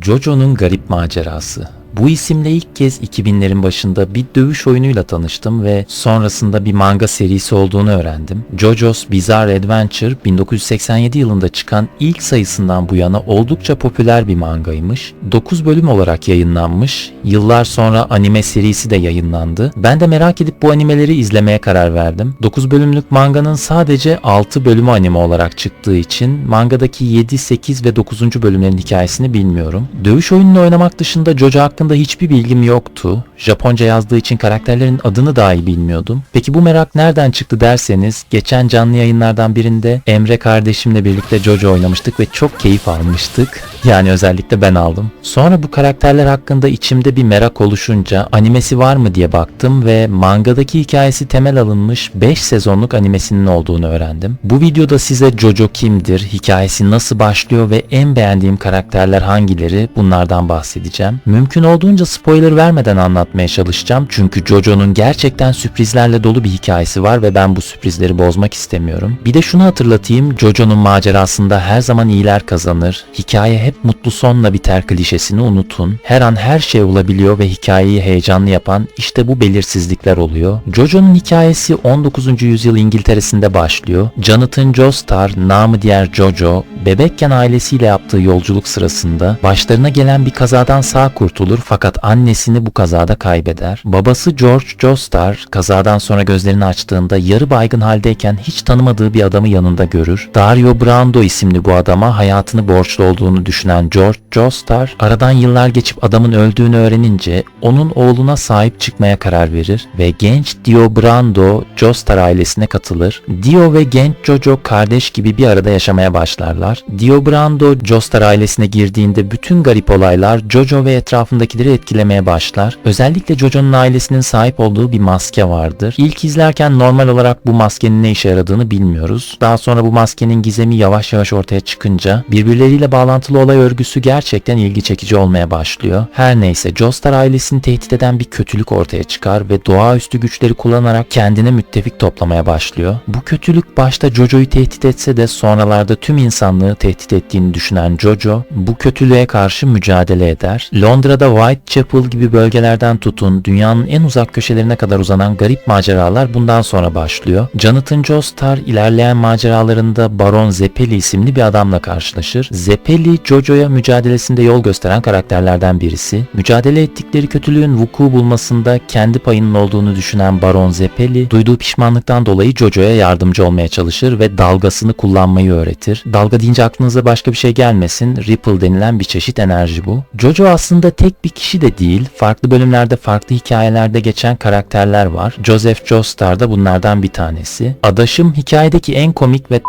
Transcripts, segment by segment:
Jojo'nun Garip Macerası. Bu isimle ilk kez 2000'lerin başında bir dövüş oyunuyla tanıştım ve sonrasında bir manga serisi olduğunu öğrendim. JoJo's Bizarre Adventure 1987 yılında çıkan ilk sayısından bu yana oldukça popüler bir mangaymış. 9 bölüm olarak yayınlanmış. Yıllar sonra anime serisi de yayınlandı. Ben de merak edip bu animeleri izlemeye karar verdim. 9 bölümlük manganın sadece 6 bölümü anime olarak çıktığı için mangadaki 7, 8 ve 9. bölümlerin hikayesini bilmiyorum. Dövüş oyununu oynamak dışında Jojo hakkında hiçbir bilgim yoktu. Japonca yazdığı için karakterlerin adını dahi bilmiyordum. Peki bu merak nereden çıktı derseniz geçen canlı yayınlardan birinde Emre kardeşimle birlikte Jojo oynamıştık ve çok keyif almıştık. Yani özellikle ben aldım. Sonra bu karakterler hakkında içimde bir merak oluşunca animesi var mı diye baktım ve mangadaki hikayesi temel alınmış 5 sezonluk animesinin olduğunu öğrendim. Bu videoda size Jojo kimdir, hikayesi nasıl başlıyor ve en beğendiğim karakterler hangileri bunlardan bahsedeceğim. Mümkün olduğunca spoiler vermeden anlatmaya çalışacağım çünkü Jojo'nun gerçekten sürprizlerle dolu bir hikayesi var ve ben bu sürprizleri bozmak istemiyorum. Bir de şunu hatırlatayım, Jojo'nun macerasında her zaman iyiler kazanır, hikaye hep mutlu sonla biter klişesini unutun. Her an her şey olabiliyor ve hikayeyi heyecanlı yapan işte bu belirsizlikler oluyor. Jojo'nun hikayesi 19. yüzyıl İngiltere'sinde başlıyor. Jonathan Joestar, namı diğer Jojo, bebekken ailesiyle yaptığı yolculuk sırasında başlarına gelen bir kazadan sağ kurtulur fakat annesini bu kazada kaybeder. Babası George Joestar kazadan sonra gözlerini açtığında yarı baygın haldeyken hiç tanımadığı bir adamı yanında görür. Dario Brando isimli bu adama hayatını borçlu olduğunu düşünen George Joestar aradan yıllar geçip adamın öldüğünü öğrenince onun oğluna sahip çıkmaya karar verir ve genç Dio Brando Joestar ailesine katılır. Dio ve genç Jojo kardeş gibi bir arada yaşamaya başlarlar. Dio Brando Joestar ailesine girdiğinde bütün garip olaylar Jojo ve etrafındakileri etkilemeye başlar. Özellikle Jojo'nun ailesinin sahip olduğu bir maske vardır. İlk izlerken normal olarak bu maskenin ne işe yaradığını bilmiyoruz. Daha sonra bu maskenin gizemi yavaş yavaş ortaya çıkınca birbirleriyle bağlantılı olay örgüsü gerçekten ilgi çekici olmaya başlıyor. Her neyse Joestar ailesini tehdit eden bir kötülük ortaya çıkar ve doğaüstü güçleri kullanarak kendine müttefik toplamaya başlıyor. Bu kötülük başta Jojo'yu tehdit etse de sonralarda tüm insanlığı tehdit ettiğini düşünen Jojo bu kötülüğe karşı mücadele eder. Londra'da Whitechapel gibi bölgelerden tutun dünyanın en uzak köşelerine kadar uzanan garip maceralar bundan sonra başlıyor. Jonathan Joestar ilerleyen maceralarında Baron Zeppeli isimli bir adamla karşılaşır. Zeppeli Jojo'ya mücadelesinde yol gösteren karakterlerden birisi. Mücadele ettikleri kötülüğün vuku bulmasında kendi payının olduğunu düşünen Baron Zeppeli duyduğu pişmanlıktan dolayı Jojo'ya yardımcı olmaya çalışır ve dalgasını kullanmayı öğretir. Dalga deyince aklınıza başka bir şey gelmesin. Ripple denilen bir çeşit enerji bu. Jojo aslında tek bir kişi de değil. Farklı bölümlerde farklı hikayelerde geçen karakterler var. Joseph Joestar da bunlardan bir tanesi. Adaşım hikayedeki en komik ve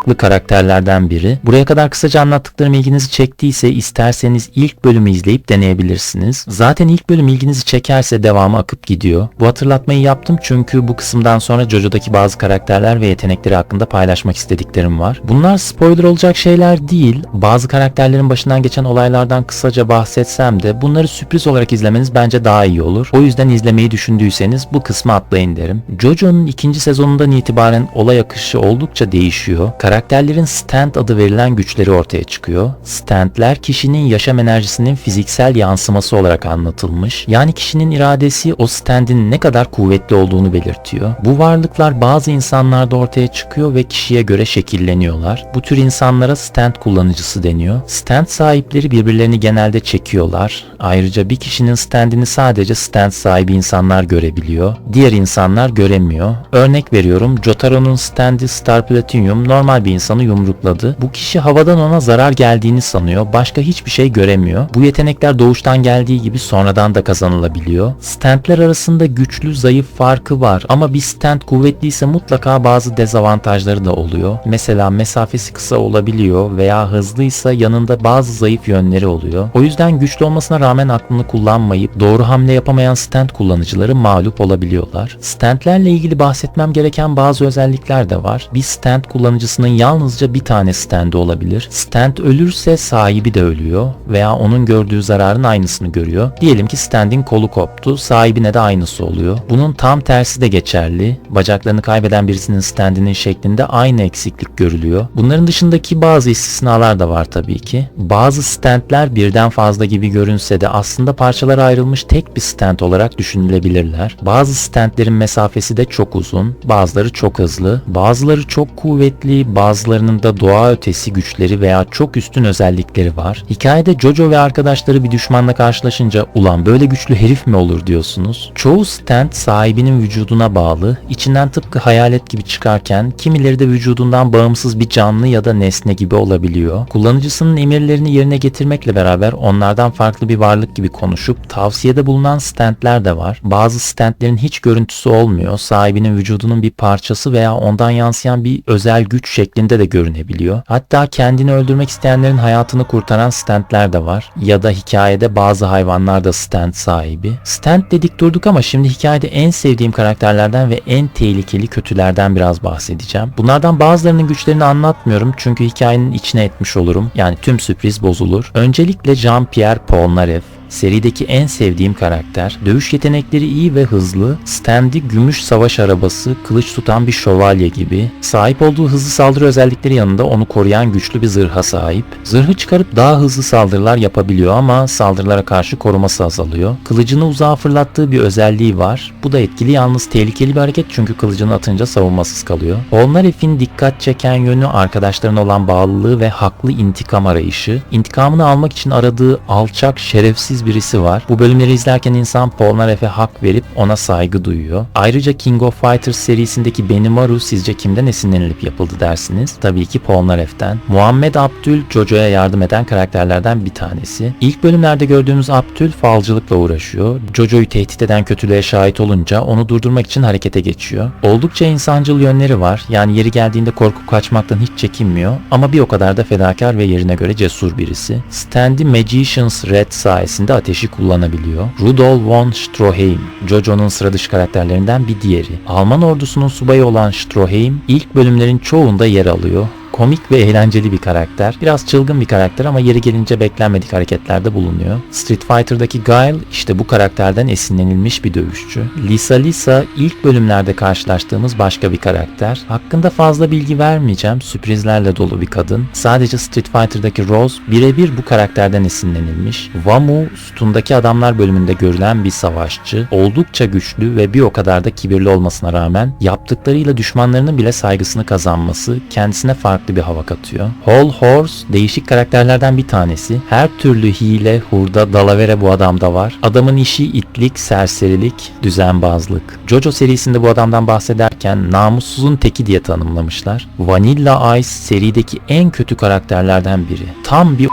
farklı karakterlerden biri. Buraya kadar kısaca anlattıklarım ilginizi çektiyse isterseniz ilk bölümü izleyip deneyebilirsiniz. Zaten ilk bölüm ilginizi çekerse devamı akıp gidiyor. Bu hatırlatmayı yaptım çünkü bu kısımdan sonra JoJo'daki bazı karakterler ve yetenekleri hakkında paylaşmak istediklerim var. Bunlar spoiler olacak şeyler değil. Bazı karakterlerin başından geçen olaylardan kısaca bahsetsem de bunları sürpriz olarak izlemeniz bence daha iyi olur. O yüzden izlemeyi düşündüyseniz bu kısmı atlayın derim. JoJo'nun ikinci sezonundan itibaren olay akışı oldukça değişiyor. Karakterlerin stand adı verilen güçleri ortaya çıkıyor. Standler kişinin yaşam enerjisinin fiziksel yansıması olarak anlatılmış. Yani kişinin iradesi o standin ne kadar kuvvetli olduğunu belirtiyor. Bu varlıklar bazı insanlarda ortaya çıkıyor ve kişiye göre şekilleniyorlar. Bu tür insanlara stand kullanıcısı deniyor. Stand sahipleri birbirlerini genelde çekiyorlar. Ayrıca bir kişinin standini sadece stand sahibi insanlar görebiliyor. Diğer insanlar göremiyor. Örnek veriyorum Jotaro'nun standi Star Platinum normal bir insanı yumrukladı. Bu kişi havadan ona zarar geldiğini sanıyor. Başka hiçbir şey göremiyor. Bu yetenekler doğuştan geldiği gibi sonradan da kazanılabiliyor. Standler arasında güçlü zayıf farkı var ama bir stand kuvvetliyse mutlaka bazı dezavantajları da oluyor. Mesela mesafesi kısa olabiliyor veya hızlıysa yanında bazı zayıf yönleri oluyor. O yüzden güçlü olmasına rağmen aklını kullanmayıp doğru hamle yapamayan stand kullanıcıları mağlup olabiliyorlar. Standlerle ilgili bahsetmem gereken bazı özellikler de var. Bir stand kullanıcısının yalnızca bir tane stand olabilir. Stand ölürse sahibi de ölüyor veya onun gördüğü zararın aynısını görüyor. Diyelim ki standin kolu koptu, sahibine de aynısı oluyor. Bunun tam tersi de geçerli. Bacaklarını kaybeden birisinin standinin şeklinde aynı eksiklik görülüyor. Bunların dışındaki bazı istisnalar da var tabii ki. Bazı standler birden fazla gibi görünse de aslında parçalara ayrılmış tek bir stand olarak düşünülebilirler. Bazı standlerin mesafesi de çok uzun, bazıları çok hızlı, bazıları çok kuvvetli, bazılarının da doğa ötesi güçleri veya çok üstün özellikleri var. Hikayede Jojo ve arkadaşları bir düşmanla karşılaşınca ulan böyle güçlü herif mi olur diyorsunuz. Çoğu stand sahibinin vücuduna bağlı, içinden tıpkı hayalet gibi çıkarken kimileri de vücudundan bağımsız bir canlı ya da nesne gibi olabiliyor. Kullanıcısının emirlerini yerine getirmekle beraber onlardan farklı bir varlık gibi konuşup tavsiyede bulunan standler de var. Bazı standlerin hiç görüntüsü olmuyor. Sahibinin vücudunun bir parçası veya ondan yansıyan bir özel güç şeklinde de görünebiliyor. Hatta kendini öldürmek isteyenlerin hayatını kurtaran standler de var. Ya da hikayede bazı hayvanlar da stand sahibi. Stand dedik durduk ama şimdi hikayede en sevdiğim karakterlerden ve en tehlikeli kötülerden biraz bahsedeceğim. Bunlardan bazılarının güçlerini anlatmıyorum çünkü hikayenin içine etmiş olurum. Yani tüm sürpriz bozulur. Öncelikle Jean-Pierre Polnareff Serideki en sevdiğim karakter, dövüş yetenekleri iyi ve hızlı, Stand'i gümüş savaş arabası, kılıç tutan bir şövalye gibi, sahip olduğu hızlı saldırı özellikleri yanında onu koruyan güçlü bir zırha sahip. Zırhı çıkarıp daha hızlı saldırılar yapabiliyor ama saldırılara karşı koruması azalıyor. Kılıcını uzağa fırlattığı bir özelliği var. Bu da etkili yalnız tehlikeli bir hareket çünkü kılıcını atınca savunmasız kalıyor. Polnareff'in dikkat çeken yönü arkadaşlarına olan bağlılığı ve haklı intikam arayışı. İntikamını almak için aradığı alçak, şerefsiz birisi var. Bu bölümleri izlerken insan Polnareff'e hak verip ona saygı duyuyor. Ayrıca King of Fighters serisindeki Benimaru sizce kimden esinlenilip yapıldı dersiniz? Tabii ki Polnareff'ten. Muhammed Abdül Jojo'ya yardım eden karakterlerden bir tanesi. İlk bölümlerde gördüğümüz Abdül falcılıkla uğraşıyor. Jojo'yu tehdit eden kötülüğe şahit olunca onu durdurmak için harekete geçiyor. Oldukça insancıl yönleri var. Yani yeri geldiğinde korkup kaçmaktan hiç çekinmiyor ama bir o kadar da fedakar ve yerine göre cesur birisi. Stanley Magician's Red sayesinde ateşi kullanabiliyor. Rudolf von Stroheim, Jojo'nun sıra dışı karakterlerinden bir diğeri. Alman ordusunun subayı olan Stroheim ilk bölümlerin çoğunda yer alıyor komik ve eğlenceli bir karakter. Biraz çılgın bir karakter ama yeri gelince beklenmedik hareketlerde bulunuyor. Street Fighter'daki Guile işte bu karakterden esinlenilmiş bir dövüşçü. Lisa Lisa ilk bölümlerde karşılaştığımız başka bir karakter. Hakkında fazla bilgi vermeyeceğim. Sürprizlerle dolu bir kadın. Sadece Street Fighter'daki Rose birebir bu karakterden esinlenilmiş. Wamu sütundaki adamlar bölümünde görülen bir savaşçı. Oldukça güçlü ve bir o kadar da kibirli olmasına rağmen yaptıklarıyla düşmanlarının bile saygısını kazanması kendisine farklı farklı bir hava katıyor. Hall Horse değişik karakterlerden bir tanesi. Her türlü hile, hurda, dalavere bu adamda var. Adamın işi itlik, serserilik, düzenbazlık. Jojo serisinde bu adamdan bahsederken namussuzun teki diye tanımlamışlar. Vanilla Ice serideki en kötü karakterlerden biri. Tam bir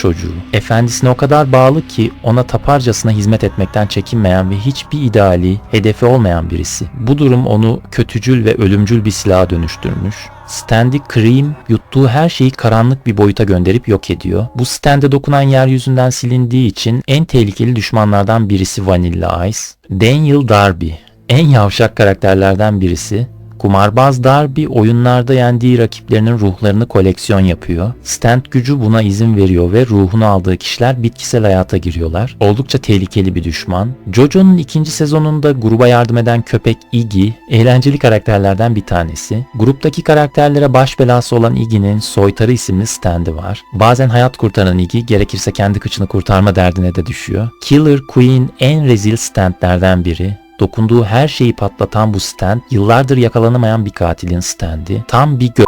çocuğu. Efendisine o kadar bağlı ki ona taparcasına hizmet etmekten çekinmeyen ve hiçbir ideali, hedefi olmayan birisi. Bu durum onu kötücül ve ölümcül bir silaha dönüştürmüş. Stand'i Cream yuttuğu her şeyi karanlık bir boyuta gönderip yok ediyor. Bu Stand'e dokunan yeryüzünden silindiği için en tehlikeli düşmanlardan birisi Vanilla Ice. Daniel Darby en yavşak karakterlerden birisi Kumarbaz Darby oyunlarda yendiği rakiplerinin ruhlarını koleksiyon yapıyor. Stand gücü buna izin veriyor ve ruhunu aldığı kişiler bitkisel hayata giriyorlar. Oldukça tehlikeli bir düşman. Jojo'nun ikinci sezonunda gruba yardım eden köpek Iggy eğlenceli karakterlerden bir tanesi. Gruptaki karakterlere baş belası olan Iggy'nin Soytarı isimli standı var. Bazen hayat kurtaran Iggy gerekirse kendi kıçını kurtarma derdine de düşüyor. Killer Queen en rezil standlerden biri. Dokunduğu her şeyi patlatan bu stand yıllardır yakalanamayan bir katilin standi. Tam bir gö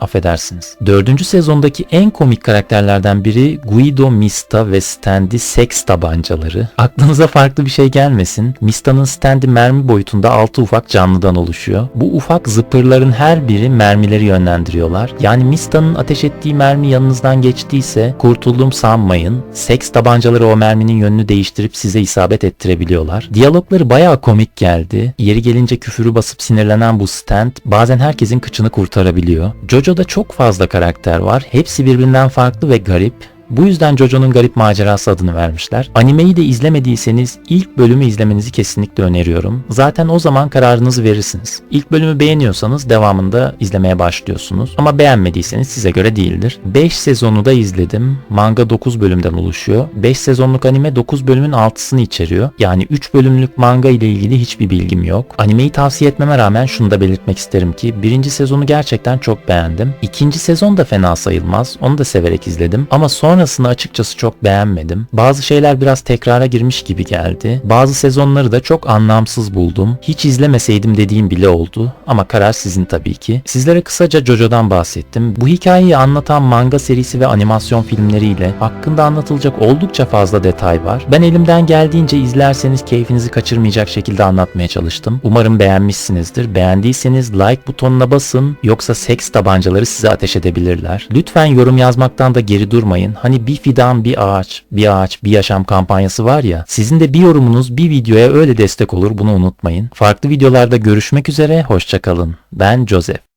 affedersiniz. Dördüncü sezondaki en komik karakterlerden biri Guido Mista ve Stand'i seks tabancaları. Aklınıza farklı bir şey gelmesin. Mista'nın Stand'i mermi boyutunda altı ufak canlıdan oluşuyor. Bu ufak zıpırların her biri mermileri yönlendiriyorlar. Yani Mista'nın ateş ettiği mermi yanınızdan geçtiyse kurtuldum sanmayın. Seks tabancaları o merminin yönünü değiştirip size isabet ettirebiliyorlar. Diyalogları bayağı komik geldi. Yeri gelince küfürü basıp sinirlenen bu Stand bazen herkesin kıçını kurtarabiliyor. Jojo'da çok fazla karakter var. Hepsi birbirinden farklı ve garip. Bu yüzden Jojo'nun garip macerası adını vermişler. Animeyi de izlemediyseniz ilk bölümü izlemenizi kesinlikle öneriyorum. Zaten o zaman kararınızı verirsiniz. İlk bölümü beğeniyorsanız devamında izlemeye başlıyorsunuz. Ama beğenmediyseniz size göre değildir. 5 sezonu da izledim. Manga 9 bölümden oluşuyor. 5 sezonluk anime 9 bölümün 6'sını içeriyor. Yani 3 bölümlük manga ile ilgili hiçbir bilgim yok. Animeyi tavsiye etmeme rağmen şunu da belirtmek isterim ki birinci sezonu gerçekten çok beğendim. İkinci sezon da fena sayılmaz. Onu da severek izledim. Ama sonrasını açıkçası çok beğenmedim. Bazı şeyler biraz tekrara girmiş gibi geldi. Bazı sezonları da çok anlamsız buldum. Hiç izlemeseydim dediğim bile oldu. Ama karar sizin tabii ki. Sizlere kısaca JoJo'dan bahsettim. Bu hikayeyi anlatan manga serisi ve animasyon filmleriyle hakkında anlatılacak oldukça fazla detay var. Ben elimden geldiğince izlerseniz keyfinizi kaçırmayacak şekilde anlatmaya çalıştım. Umarım beğenmişsinizdir. Beğendiyseniz like butonuna basın yoksa seks tabancaları size ateş edebilirler. Lütfen yorum yazmaktan da geri durmayın. Hani bir fidan bir ağaç, bir ağaç bir yaşam kampanyası var ya. Sizin de bir yorumunuz bir videoya öyle destek olur bunu unutmayın. Farklı videolarda görüşmek üzere hoşçakalın. Ben Joseph.